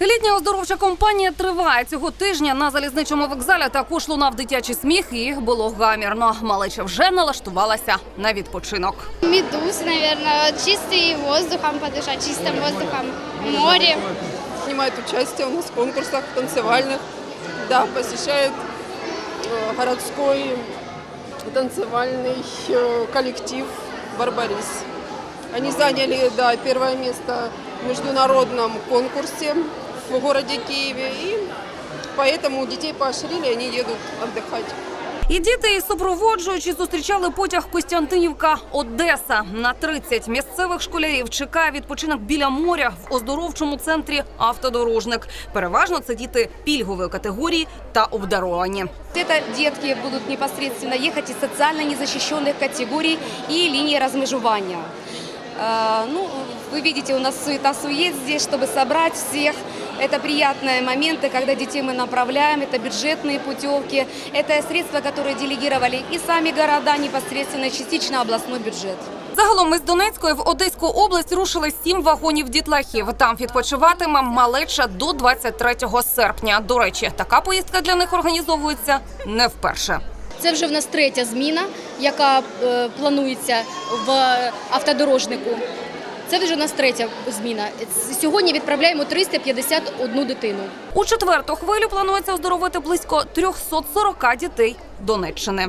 Літня оздоровча компанія триває цього тижня. На залізничому вокзалі також лунав дитячий сміх, і було гамірно. Малеча вже налаштувалася на відпочинок. Медуз, наверное, чистый воздухом подышать, чистым воздухом, море. принимает участие у нас в конкурсах танцевальных. Да, посещает э, городской танцевальный э, коллектив «Барбарис». Они заняли да, первое место в международном конкурсе в городе Киеве. И поэтому детей поощрили, они едут отдыхать. І діти, і супроводжуючи, зустрічали потяг Костянтинівка Одеса. На 30 місцевих школярів чекає відпочинок біля моря в оздоровчому центрі автодорожник. Переважно це діти пільгової категорії та обдаровані. Это детки будут непосредственно ехать из социально незащищенных категорий и линии размежевания. Э, Ну, вы видите, у нас суета-сует здесь, чтобы собрать всех. Это приятные моменты, когда детей мы направляем, это бюджетные путевки, это средства, которые делегировали и сами города непосредственно, и частично областной бюджет. Загалом із Донецької в Одеську область рушили сім вагонів дітлахів. Там відпочиватиме малеча до 23 серпня. До речі, така поїздка для них організовується не вперше. Це вже в нас третя зміна, яка е, планується в автодорожнику. Це вже у нас третя зміна. Сьогодні відправляємо 351 дитину. У четверту хвилю планується оздоровити близько 340 дітей Донеччини.